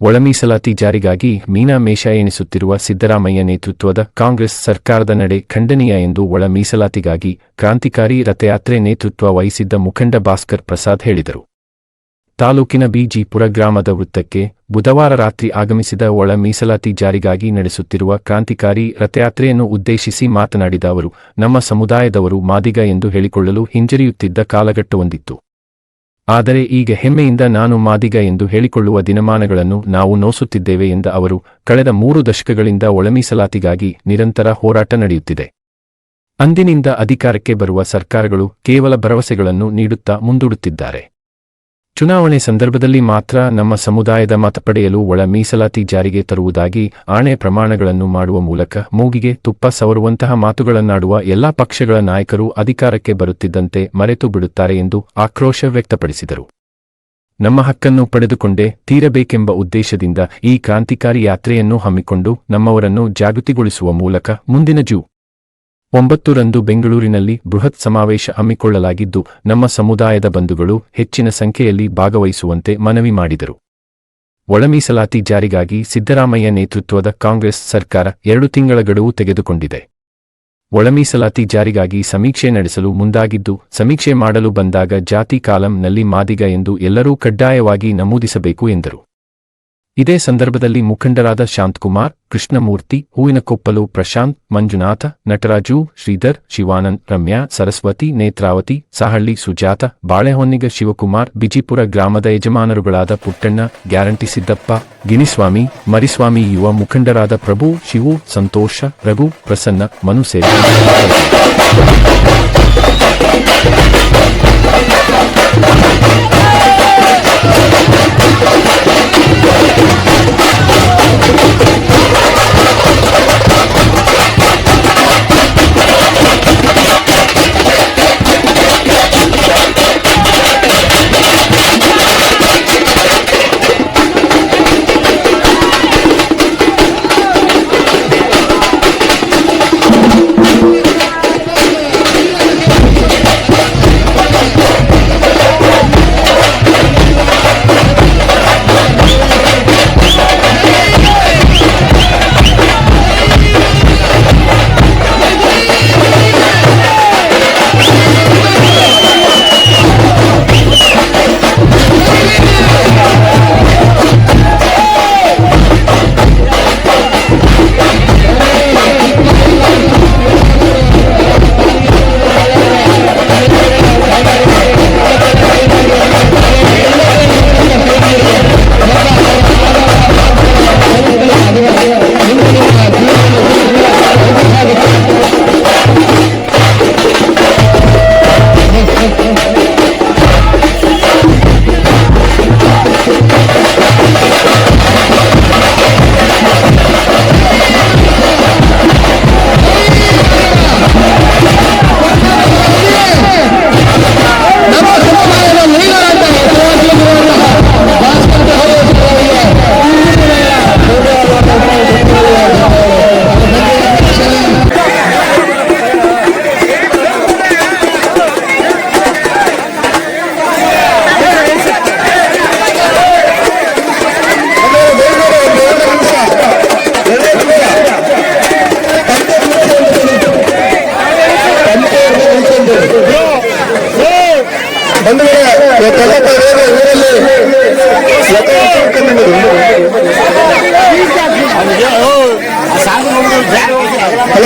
ಒಳ ಮೀಸಲಾತಿ ಜಾರಿಗಾಗಿ ಮೀನಾ ಮೇಷ ಎಣಿಸುತ್ತಿರುವ ಸಿದ್ದರಾಮಯ್ಯ ನೇತೃತ್ವದ ಕಾಂಗ್ರೆಸ್ ಸರ್ಕಾರದ ನಡೆ ಖಂಡನೀಯ ಎಂದು ಒಳ ಮೀಸಲಾತಿಗಾಗಿ ಕ್ರಾಂತಿಕಾರಿ ರಥಯಾತ್ರೆ ನೇತೃತ್ವ ವಹಿಸಿದ್ದ ಮುಖಂಡ ಭಾಸ್ಕರ್ ಪ್ರಸಾದ್ ಹೇಳಿದರು. ತಾಲೂಕಿನ ಬಿಜಿಪುರ ಗ್ರಾಮದ ವೃತ್ತಕ್ಕೆ ಬುಧವಾರ ರಾತ್ರಿ ಆಗಮಿಸಿದ ಒಳ ಮೀಸಲಾತಿ ಜಾರಿಗಾಗಿ ನಡೆಸುತ್ತಿರುವ ಕ್ರಾಂತಿಕಾರಿ ರಥಯಾತ್ರೆಯನ್ನು ಉದ್ದೇಶಿಸಿ ಮಾತನಾಡಿದ ಅವರು, ನಮ್ಮ ಸಮುದಾಯದವರು ಮಾದಿಗ ಎಂದು ಹೇಳಿಕೊಳ್ಳಲು ಹಿಂಜರಿಯುತ್ತಿದ್ದ ಕಾಲಘಟ್ಟವೊಂದಿತ್ತು. ಆದರೆ ಈಗ ಹೆಮ್ಮೆಯಿಂದ ನಾನು ಮಾದಿಗ ಎಂದು ಹೇಳಿಕೊಳ್ಳುವ ದಿನಮಾನಗಳನ್ನು ನಾವು ನೋಸುತ್ತಿದ್ದೇವೆ ಎಂದ ಅವರು, ಕಳೆದ ಮೂರು ದಶಕಗಳಿಂದ ಒಳಮೀಸಲಾತಿಗಾಗಿ ನಿರಂತರ ಹೋರಾಟ ನಡೆಯುತ್ತಿದೆ. ಅಂದಿನಿಂದ ಅಧಿಕಾರಕ್ಕೆ ಬರುವ ಸರ್ಕಾರಗಳು ಕೇವಲ ಭರವಸೆಗಳನ್ನು ನೀಡುತ್ತಾ ಮುಂದೂಡುತ್ತಿದ್ದಾರೆ. ಚುನಾವಣೆ ಸಂದರ್ಭದಲ್ಲಿ ಮಾತ್ರ ನಮ್ಮ ಸಮುದಾಯದ ಮತ ಪಡೆಯಲು ಒಳ ಮೀಸಲಾತಿ ಜಾರಿಗೆ ತರುವುದಾಗಿ ಆಣೆ ಪ್ರಮಾಣಗಳನ್ನು ಮಾಡುವ ಮೂಲಕ ಮೂಗಿಗೆ ತುಪ್ಪ ಸವರುವಂತಹ ಮಾತುಗಳನ್ನಾಡುವ ಎಲ್ಲಾ ಪಕ್ಷಗಳ ನಾಯಕರು ಅಧಿಕಾರಕ್ಕೆ ಬರುತ್ತಿದ್ದಂತೆ ಮರೆತು ಬಿಡುತ್ತಾರೆ ಎಂದು ಆಕ್ರೋಶ ವ್ಯಕ್ತಪಡಿಸಿದರು. ನಮ್ಮ ಹಕ್ಕನ್ನು ಪಡೆದುಕೊಂಡೇ ತೀರಬೇಕೆಂಬ ಉದ್ದೇಶದಿಂದ ಈ ಕ್ರಾಂತಿಕಾರಿ ಯಾತ್ರೆಯನ್ನು ಹಮ್ಮಿಕೊಂಡು ನಮ್ಮವರನ್ನು ಜಾಗೃತಿಗೊಳಿಸುವ ಮೂಲಕ ಮುಂದಿನ ಜೂ ಒಂಬತ್ತರಂದು ಬೆಂಗಳೂರಿನಲ್ಲಿ ಬೃಹತ್ ಸಮಾವೇಶ ಹಮ್ಮಿಕೊಳ್ಳಲಾಗಿದ್ದು, ನಮ್ಮ ಸಮುದಾಯದ ಬಂಧುಗಳು ಹೆಚ್ಚಿನ ಸಂಖ್ಯೆಯಲ್ಲಿ ಭಾಗವಹಿಸುವಂತೆ ಮನವಿ ಮಾಡಿದರು. ಒಳಮೀಸಲಾತಿ ಜಾರಿಗಾಗಿ ಸಿದ್ದರಾಮಯ್ಯ ನೇತೃತ್ವದ ಕಾಂಗ್ರೆಸ್ ಸರ್ಕಾರ ಎರಡು ತಿಂಗಳ ಗಡುವು ತೆಗೆದುಕೊಂಡಿದೆ. ಒಳಮೀಸಲಾತಿ ಜಾರಿಗಾಗಿ ಸಮೀಕ್ಷೆ ನಡೆಸಲು ಮುಂದಾಗಿದ್ದು, ಸಮೀಕ್ಷೆ ಮಾಡಲು ಬಂದಾಗ ಜಾತಿ ಕಾಲಂನಲ್ಲಿ ಮಾದಿಗ ಎಂದು ಎಲ್ಲರೂ ಕಡ್ಡಾಯವಾಗಿ ನಮೂದಿಸಬೇಕು ಎಂದರು. ಇದೇ ಸಂದರ್ಭದಲ್ಲಿ ಮುಖಂಡರಾದ ಶಾಂತಕುಮಾರ್, ಕೃಷ್ಣಮೂರ್ತಿ, ಹೂವಿನಕೊಪ್ಪಲು ಪ್ರಶಾಂತ್, ಮಂಜುನಾಥ, ನಟರಾಜು, ಶ್ರೀಧರ್, ಶಿವಾನಂದ್, ರಮ್ಯಾ, ಸರಸ್ವತಿ, ನೇತ್ರಾವತಿ, ಸಹಳ್ಳಿ, ಸುಜಾತ, ಬಾಳೆಹೊನ್ನಿಗ ಶಿವಕುಮಾರ್, ಬಿಜಿಪುರ ಗ್ರಾಮದ ಯಜಮಾನರುಗಳಾದ ಪುಟ್ಟಣ್ಣ, ಗ್ಯಾರಂಟಿ ಸಿದ್ದಪ್ಪ, ಗಿಣಿಸ್ವಾಮಿ, ಮರಿಸ್ವಾಮಿ ಯುವ ಮುಖಂಡರಾದ ಪ್ರಭು, ಶಿವು, ಸಂತೋಷ, ರಘು, ಪ್ರಸನ್ನ, ಮನು